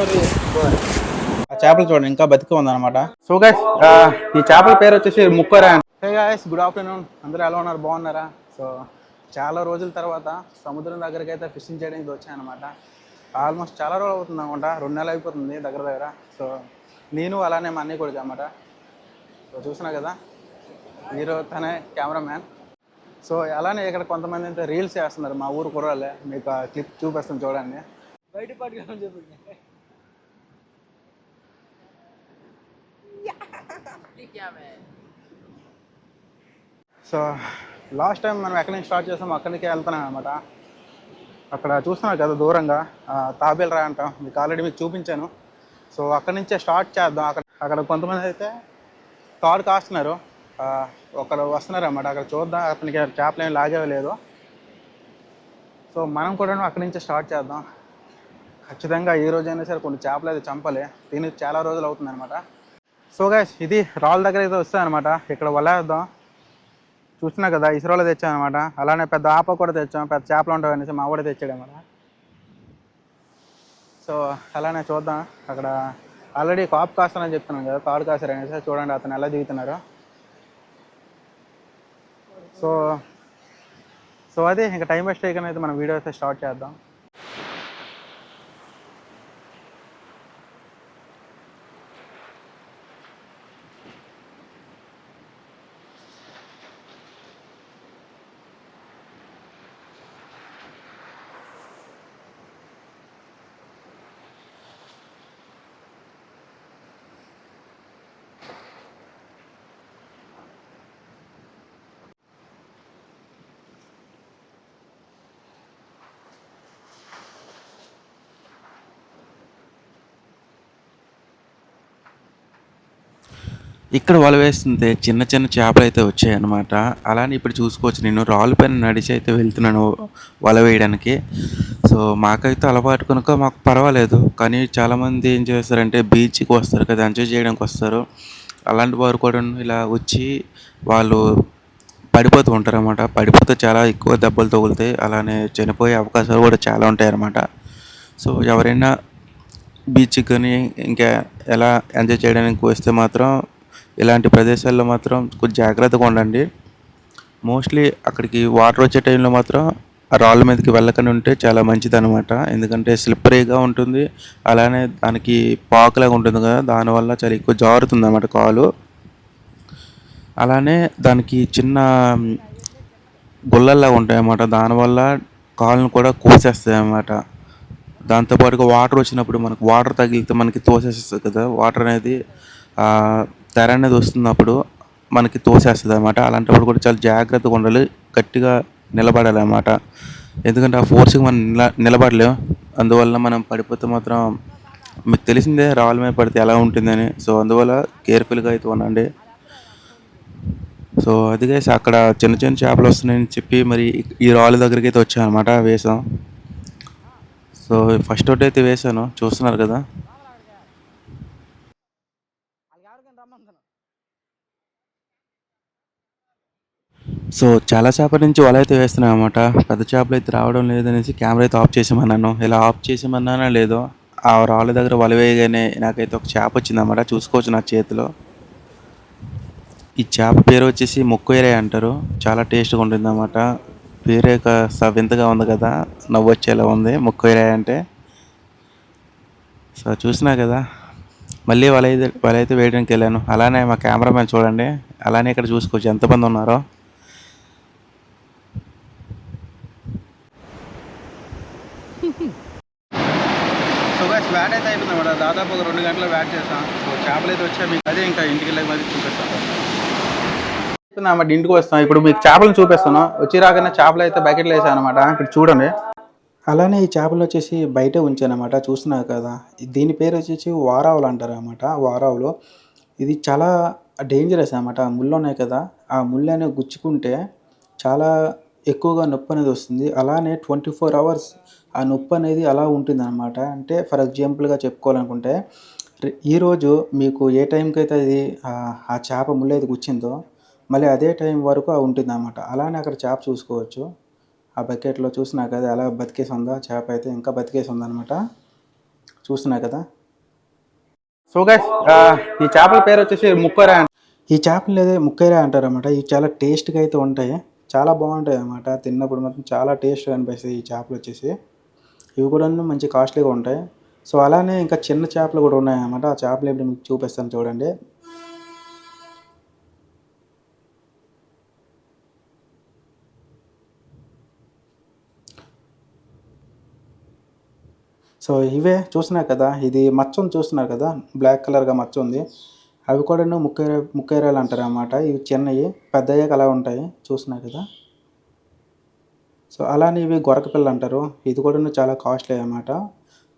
ఆ చేపలు చూడండి ఇంకా బతికి ఉందన్నమాట సో గైస్ ఈ చేపల పేరు వచ్చేసి ముక్కరా హే గాయస్ గుడ్ ఆఫ్టర్నూన్ అందరూ ఎలా ఉన్నారు? బాగున్నారా? సో చాలా రోజుల తర్వాత సముద్రం దగ్గరికి అయితే ఫిషింగ్ చేయడానికి వచ్చానమాట ఆల్మోస్ట్ చాలా రోజులు అవుతుంది అనమాట రెండు నెలలు అయిపోతుంది దగ్గర దగ్గర. సో నేను అలానే మా అన్నయ్య కొడుకు అనమాట సో చూసినా కదా? హీరో తనే కెమెరామ్యాన్ సో అలానే ఇక్కడ కొంతమంది అయితే రీల్స్ చేస్తున్నారు మా ఊరు కుర్రాలే మీకు ఆ క్లిప్ చూపిస్తాను చూడండి. బయట పట్టుకోమని చెప్పండి. సో లాస్ట్ టైం మనం ఎక్కడి నుంచి స్టార్ట్ చేసామో అక్కడి నుంచి వెళ్తున్నాం అనమాట అక్కడ చూస్తున్నారు కదా దూరంగా తాబేల్ తాబేలు అంటాం. మీకు ఆల్రెడీ మీకు చూపించాను. సో అక్కడి నుంచే స్టార్ట్ చేద్దాం. అక్కడ అక్కడ కొంతమంది అయితే కారు కాస్తున్నారు. ఒకరు వస్తున్నారు అన్నమాట. అక్కడ చూద్దాం. అతనికి చేపలు ఏమి లాగేవి లేదు. సో మనం కూడా అక్కడి నుంచే స్టార్ట్ చేద్దాం. ఖచ్చితంగా ఈ రోజైనా సరే కొన్ని చేపలు అయితే చంపాలి. తిని చాలా రోజులు అవుతుంది అనమాట సో గాయస్ ఇది రాళ్ళ దగ్గర అయితే వస్తాయన్నమాట. ఇక్కడ వలేద్దాం. చూసినా కదా ఇసురోలో తెచ్చాం అనమాట అలానే పెద్ద ఆప కూడా తెచ్చాం. పెద్ద చేపలు ఉంటాయి అనేసి మా కూడా తెచ్చాడు అనమాట సో అలానే చూద్దాం. అక్కడ ఆల్రెడీ కాపు కాస్తానని చెప్తున్నాను కదా కాడు కాసారు అనేసి. చూడండి అతను ఎలా దిగుతున్నారు. సో సో అదే ఇంకా టైం వేస్ట్ చేయకుండా అయితే మనం వీడియో అయితే స్టార్ట్ చేద్దాం. ఇక్కడ వల వేస్తుంటే చిన్న చిన్న చేపలు అయితే వచ్చాయన్నమాట. అలానే ఇప్పుడు చూసుకోవచ్చు. నేను రాళ్ళు పైన నడిచి అయితే వెళ్తున్నాను వల వేయడానికి. సో మాకైతే అలవాటు కనుక మాకు పర్వాలేదు. కానీ చాలామంది ఏం చేస్తారంటే బీచ్కి వస్తారు కదా ఎంజాయ్ చేయడానికి వస్తారు. అలాంటి వారు కూడా ఇలా వచ్చి వాళ్ళు పడిపోతూ ఉంటారన్నమాట. పడిపోతే చాలా ఎక్కువ దెబ్బలు తగులుతాయి. అలానే చనిపోయే అవకాశాలు కూడా చాలా ఉంటాయి అన్నమాట సో ఎవరైనా బీచ్కి కానీ ఇంకా ఎలా ఎంజాయ్ చేయడానికి వస్తే మాత్రం ఇలాంటి ప్రదేశాల్లో మాత్రం కొంచెం జాగ్రత్తగా ఉండండి. మోస్ట్లీ అక్కడికి వాటర్ వచ్చే టైంలో మాత్రం ఆ రాళ్ళ మీదకి వెళ్ళకుండా ఉంటే చాలా మంచిది అనమాట ఎందుకంటే స్లిప్పరీగా ఉంటుంది. అలానే దానికి పాకులాగా ఉంటుంది కదా దానివల్ల చాలా ఎక్కువ జారుతుంది అన్నమాట కాలు. అలానే దానికి చిన్న గుల్లల్లా ఉంటాయి అన్నమాట దానివల్ల కాళ్ళను కూడా కోసేస్తాయి అన్నమాట దాంతోపాటుగా వాటర్ వచ్చినప్పుడు మనకు వాటర్ తగిలితే మనకి తోసేస్తుంది కదా. వాటర్ అనేది తెర అనేది వస్తున్నప్పుడు మనకి తోసేస్తుంది అనమాట అలాంటప్పుడు కూడా చాలా జాగ్రత్తగా ఉండాలి. గట్టిగా నిలబడాలి అనమాట ఎందుకంటే ఆ ఫోర్స్కి మనం నిల నిలబడలేం. అందువల్ల మనం పడిపోతే మాత్రం మీకు తెలిసిందే రాళ్ళ మీద పడితే ఎలా ఉంటుందని. సో అందువల్ల కేర్ఫుల్గా అయితే ఉండండి. సో అదిగే అక్కడ చిన్న చిన్న చేపలు వస్తున్నాయని చెప్పి మరి ఈ రాళ్ళ దగ్గరికి అయితే వచ్చాను అనమాట వేసాం. సో ఫస్ట్ ఒకటి అయితే వేసాను. చూస్తున్నారు కదా? సో చాలా చేపల నుంచి వల అయితే వేస్తున్నాం అనమాట పెద్ద చేపలు అయితే రావడం లేదనేసి కెమెరా అయితే ఆఫ్ చేసామన్నాను. ఇలా ఆఫ్ చేసామన్నానా లేదో ఆ రాళ్ళ దగ్గర వల వేయగానే నాకైతే ఒక చేప వచ్చిందన్నమాట. చూసుకోవచ్చు నా చేతిలో. ఈ చేప పేరు వచ్చేసి ముక్కుయరే అంటారు. చాలా టేస్ట్గా ఉంటుందన్నమాట. పేరే కాస్త వింతగా ఉంది కదా. నవ్వు వచ్చేలా ఉంది ముక్కుయరే అంటే. సో చూసినా కదా. మళ్ళీ వల వాళ్ళైతే వేయడానికి వెళ్ళాను. అలానే మా కెమెరామ్యాన్ చూడండి. అలానే ఇక్కడ చూసుకోవచ్చు. ఎంతమంది ఉన్నారో. సో వ్యాట్ అయితే అయిపోయింది దాదాపు ఒక రెండు గంటలు వ్యాట్ చేసాం సో చేపలు అయితే వచ్చాయి. మీకు అదే ఇంకా ఇంటికి వెళ్ళి మరి చూపిస్తాను అన్నమాట ఇంటికి వస్తాం. ఇప్పుడు మీకు చేపలను చూపిస్తాను వచ్చి రాగానే చేపలు అయితే బకెట్లు వేసాను అనమాట ఇక్కడ చూడండి. అలానే ఈ చేపలు వచ్చేసి బయట ఉంచానమాట చూస్తున్నారు కదా. దీని పేరు వచ్చేసి వారావులు అంటారు అనమాట వారావులు ఇది చాలా డేంజరస్ అనమాట ముళ్ళు ఉన్నాయి కదా ఆ ముళ్ళు అనేవి గుచ్చుకుంటే చాలా ఎక్కువగా నొప్పి అనేది వస్తుంది. అలానే ట్వంటీ ఫోర్ అవర్స్ ఆ నొప్పి అనేది అలా ఉంటుంది అనమాట అంటే ఫర్ ఎగ్జాంపుల్గా చెప్పుకోవాలనుకుంటే ఈరోజు మీకు ఏ టైంకి అయితే అది ఆ- ఆ చేప ముళ్ళు అయితే గుచ్చిందో మళ్ళీ అదే టైం వరకు ఉంటుంది అనమాట అలానే అక్కడ చేప చూసుకోవచ్చు. ఆ బకెట్లో చూసినా కదా ఎలా బతికేసి ఉందో చేప అయితే ఇంకా బతికేసి ఉందనమాట చూసినా కదా సో గైస్ ఈ చేపల పేరు వచ్చేసి ముక్కరా ఈ చేపలు అదే ముక్కరా అంటారు అనమాట ఇవి చాలా టేస్ట్గా అయితే ఉంటాయి. చాలా బాగుంటాయి అనమాట తిన్నప్పుడు మాత్రం చాలా టేస్ట్గా అనిపిస్తాయి ఈ చేపలు వచ్చేసి. ఇవి కూడా మంచి కాస్ట్లీగా ఉంటాయి. సో అలానే ఇంకా చిన్న చేపలు కూడా ఉన్నాయన్నమాట. ఆ చేపలు ఇప్పుడు మీకు చూపిస్తాను చూడండి. సో ఇవే చూసినా కదా ఇది మచ్చ ఉంది చూస్తున్నారు కదా బ్లాక్ కలర్గా మచ్చ ఉంది. అవి కూడా ముక్కేర ముక్కేరాలు అంటారు అన్నమాట ఇవి చిన్నవి పెద్దయ్యాక అలా ఉంటాయి చూసినా కదా. సో అలానే ఇవి గొరక పిల్ల అంటారు. ఇది కూడా చాలా కాస్ట్లీ అన్నమాట.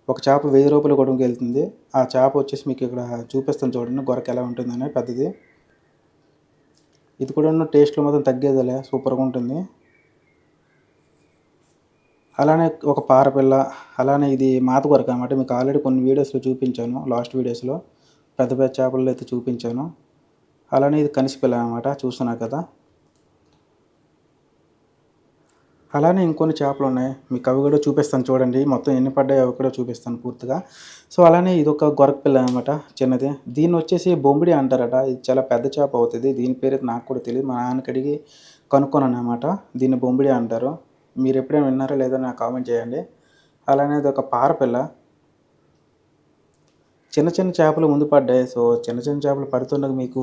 ఒక చేప వెయ్యి రూపాయలు కూడా వెళ్తుంది. ఆ చేప వచ్చేసి మీకు ఇక్కడ చూపిస్తాను చూడండి గొరక ఎలా ఉంటుందని పెద్దది. ఇది కూడా టేస్ట్లో మాత్రం తగ్గేదిలే సూపర్గా ఉంటుంది. అలానే ఒక పారపిల్ల అలానే ఇది మాత కొరకు అనమాట మీకు ఆల్రెడీ కొన్ని వీడియోస్లో చూపించాను లాస్ట్ వీడియోస్లో పెద్ద పెద్ద చేపలు అయితే చూపించాను. అలానే ఇది కనిసిపిల్ల అనమాట చూస్తున్నారు కదా. అలానే ఇంకొన్ని చేపలు ఉన్నాయి. మీకు అవి కూడా చూపిస్తాను చూడండి. మొత్తం ఎన్ని పడ్డాయి అవి కూడా చూపిస్తాను పూర్తిగా. సో అలానే ఇది ఒక గొరక పిల్ల అనమాట చిన్నది. దీన్ని వచ్చేసి బొంబిడి అంటారట. ఇది చాలా పెద్ద చేప అవుతుంది. దీని పేరు నాకు కూడా తెలియదు మా నాన్నకి అడిగి కనుక్కొన్నాను అనమాట దీన్ని బొంబిడి అంటారు. మీరు ఎప్పుడైనా విన్నారో లేదో నాకు కామెంట్ చేయండి. అలానే ఇది ఒక పారపిల్ల. చిన్న చిన్న చేపలు ముందు పడ్డాయి. సో చిన్న చిన్న చేపలు పడుతుండగా మీకు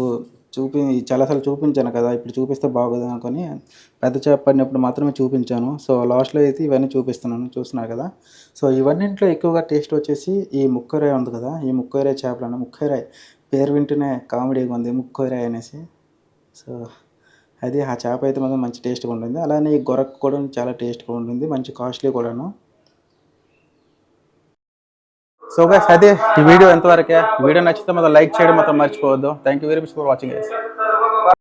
చూపి చాలాసార్లు చూపించాను కదా ఇప్పుడు చూపిస్తే బాగోదు అనుకొని పెద్ద చేప పడినప్పుడు మాత్రమే చూపించాను. సో లాస్ట్లో అయితే ఇవన్నీ చూపిస్తున్నాను చూస్తున్నారు కదా. సో ఇవన్నింటిలో ఎక్కువగా టేస్ట్ వచ్చేసి ఈ ముక్కరాయ ఉంది కదా ఈ ముక్కరాయ చేపలు అన్న పేరు వింటూనే కామెడీగా ఉంది ముక్కరాయ అనేసి. సో అది ఆ చేప అయితే మాత్రం మంచి టేస్ట్గా ఉంటుంది. అలానే ఈ గొరకు కూడా చాలా టేస్ట్గా ఉంటుంది. మంచి కాస్ట్లీ కూడాను. సో గైస్ అదే ఈ వీడియో ఎంతవరకే? వీడియో నచ్చితే మాత్రం లైక్ చేయడం మాత్రం మర్చిపోవద్దు. Thank you very much for watching guys